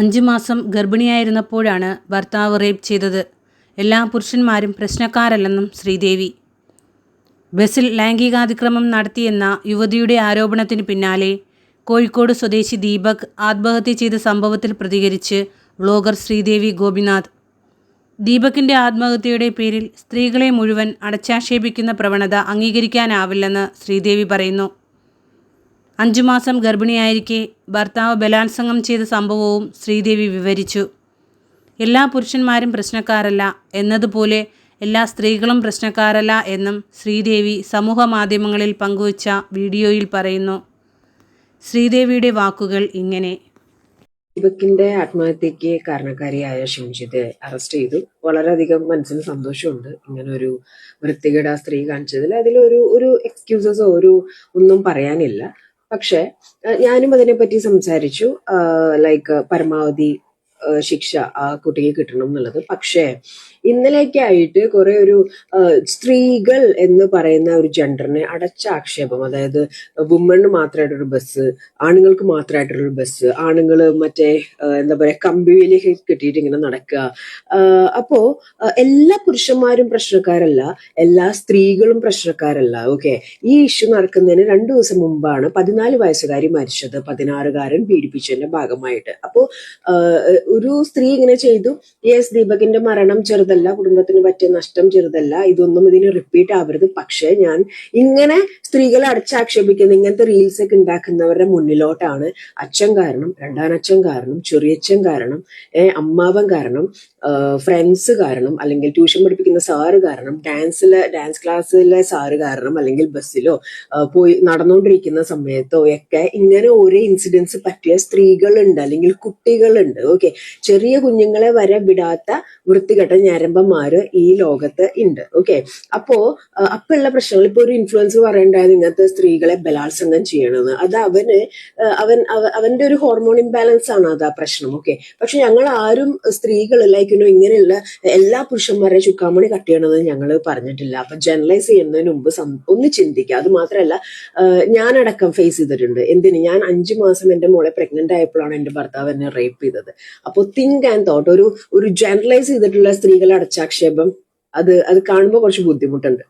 അഞ്ച് മാസം ഗർഭിണിയായിരുന്നപ്പോഴാണ് ഭർത്താവ് റേപ്പ് ചെയ്തത്. എല്ലാ പുരുഷന്മാരും പ്രശ്നക്കാരല്ലെന്നും ശ്രീദേവി. ബസ്സിൽ ലൈംഗികാതിക്രമം നടത്തിയെന്ന യുവതിയുടെ ആരോപണത്തിന് പിന്നാലെ കോഴിക്കോട് സ്വദേശി ദീപക് ആത്മഹത്യ ചെയ്ത സംഭവത്തിൽ പ്രതികരിച്ച് വ്ളോഗർ ശ്രീദേവി ഗോപിനാഥ്. ദീപകിന്റെ ആത്മഹത്യയുടെ പേരിൽ സ്ത്രീകളെ മുഴുവൻ അടച്ചാക്ഷേപിക്കുന്ന പ്രവണത അംഗീകരിക്കാനാവില്ലെന്ന് ശ്രീദേവി പറയുന്നു. അഞ്ചു മാസം ഗർഭിണിയായിരിക്കെ ഭർത്താവ് ബലാത്സംഗം ചെയ്ത സംഭവവും ശ്രീദേവി വിവരിച്ചു. എല്ലാ പുരുഷന്മാരും പ്രശ്നക്കാരല്ല എന്നതുപോലെ എല്ലാ സ്ത്രീകളും പ്രശ്നക്കാരല്ല എന്നും ശ്രീദേവി സമൂഹ മാധ്യമങ്ങളിൽ പങ്കുവച്ച വീഡിയോയിൽ പറയുന്നു. ശ്രീദേവിയുടെ വാക്കുകൾ ഇങ്ങനെ. ദീപകിന്റെ ആത്മഹത്യക്ക് കാരണക്കാരിയായ ഷിംജിത്തെ അറസ്റ്റ് ചെയ്തു. വളരെയധികം മനസ്സിന് സന്തോഷമുണ്ട്. ഇങ്ങനെ ഒരു വൃത്തികേട സ്ത്രീ കാണിച്ചതിൽ. അതിലൊരു ഒരു എക്സ്ക്യൂസസോ ഒരു ഒന്നും പറയാനില്ല. പക്ഷെ ഞാനും അതിനെപ്പറ്റി സംസാരിച്ചു. ലൈക്ക് പരമാവധി ശിക്ഷ ആ കുട്ടിക്ക് കിട്ടണം എന്നുള്ളത്. പക്ഷേ ഇന്നലേക്കായിട്ട് കുറെ ഒരു സ്ത്രീകൾ എന്ന് പറയുന്ന ഒരു ജെൻഡറിനെ അടച്ച ആക്ഷേപം അതായത് വുമണ് മാത്രമായിട്ടൊരു ബസ് ആണുങ്ങൾക്ക് മാത്രമായിട്ടൊരു ബസ് ആണുങ്ങൾ മറ്റേ എന്താ പറയുക കമ്പിവേലി കെട്ടിയിട്ട് ഇങ്ങനെ നടക്കുക. അപ്പോ എല്ലാ പുരുഷന്മാരും പ്രശ്നക്കാരല്ല എല്ലാ സ്ത്രീകളും പ്രശ്നക്കാരല്ല ഓക്കെ? ഈ ഇഷ്യൂ നടക്കുന്നതിന് രണ്ടു ദിവസം മുമ്പാണ് പതിനാല് വയസ്സുകാരി മരിച്ചത് പതിനാറുകാരൻ പീഡിപ്പിച്ചതിന്റെ ഭാഗമായിട്ട്. അപ്പോ ആഹ് ഒരു സ്ത്രീ ഇങ്ങനെ ചെയ്തു യെസ് ദീപകിന്റെ മരണം ചെറുതല്ല കുടുംബത്തിന് പറ്റിയ നഷ്ടം ചെറുതല്ല ഇതൊന്നും ഇതിന് റിപ്പീറ്റ് ആവരുത്. പക്ഷേ ഞാൻ ഇങ്ങനെ സ്ത്രീകളെ അടച്ചാക്ഷേപിക്കുന്ന ഇങ്ങനത്തെ റീൽസ് ഒക്കെ ഉണ്ടാക്കുന്നവരുടെ മുന്നിലോട്ടാണ്. അച്ഛൻ കാരണം രണ്ടാനച്ഛൻ കാരണം ചെറിയച്ഛൻ കാരണം അമ്മാവൻ കാരണം ഫ്രണ്ട്സ് കാരണം അല്ലെങ്കിൽ ട്യൂഷൻ പഠിപ്പിക്കുന്ന സാറ് കാരണം ഡാൻസിലെ ഡാൻസ് ക്ലാസ്സിലെ സാറ് കാരണം അല്ലെങ്കിൽ ബസ്സിലോ പോയി നടന്നുകൊണ്ടിരിക്കുന്ന സമയത്തോ ഒക്കെ ഇങ്ങനെ ഓരോ ഇൻസിഡൻസ് പറ്റിയ സ്ത്രീകളുണ്ട് അല്ലെങ്കിൽ കുട്ടികളുണ്ട്. ഓക്കെ ചെറിയ കുഞ്ഞുങ്ങളെ വരെ വിടാത്ത വൃത്തികെട്ട ഞരമ്പന്മാര് ഈ ലോകത്ത് ഉണ്ട് ഓക്കെ അപ്പോ അപ്പുള്ള പ്രശ്നങ്ങൾ ഇപ്പൊ ഒരു ഇൻഫ്ലുവൻസ് പറയണ്ടായത് ഇങ്ങനത്തെ സ്ത്രീകളെ ബലാത്സംഗം ചെയ്യണമെന്ന് അത് അവന് അവൻ അവന്റെ ഒരു ഹോർമോൺ ഇംബാലൻസ് ആണ് അത് ആ പ്രശ്നം. ഓക്കെ പക്ഷെ ഞങ്ങൾ ആരും സ്ത്രീകൾ ലൈക്ക് ഇങ്ങനെയുള്ള എല്ലാ പുരുഷന്മാരെ ചുക്കാമണി കട്ട് ചെയ്യണമെന്ന് ഞങ്ങൾ പറഞ്ഞിട്ടില്ല. അപ്പൊ ജനറലൈസ് ചെയ്യുന്നതിന് മുമ്പ് ഒന്ന് ചിന്തിക്കുക അത് മാത്രമല്ല ഞാനടക്കം ഫേസ് ചെയ്തിട്ടുണ്ട്. എന്തിന്? ഞാൻ അഞ്ചു മാസം എന്റെ മോളെ പ്രഗ്നന്റ് ആയപ്പോഴാണ് എന്റെ ഭർത്താവ് എന്നെ റേപ്പ് ചെയ്തത്. അപ്പോൾ തിങ്ക് ആൻഡ് തോട്ട് ഒരു ഒരു ജനറലൈസ് ചെയ്തിട്ടുള്ള സ്ത്രീകളെ അടച്ചാക്ഷേപം അത് അത് കാണുമ്പോൾ കുറച്ച് ബുദ്ധിമുട്ടുണ്ട്.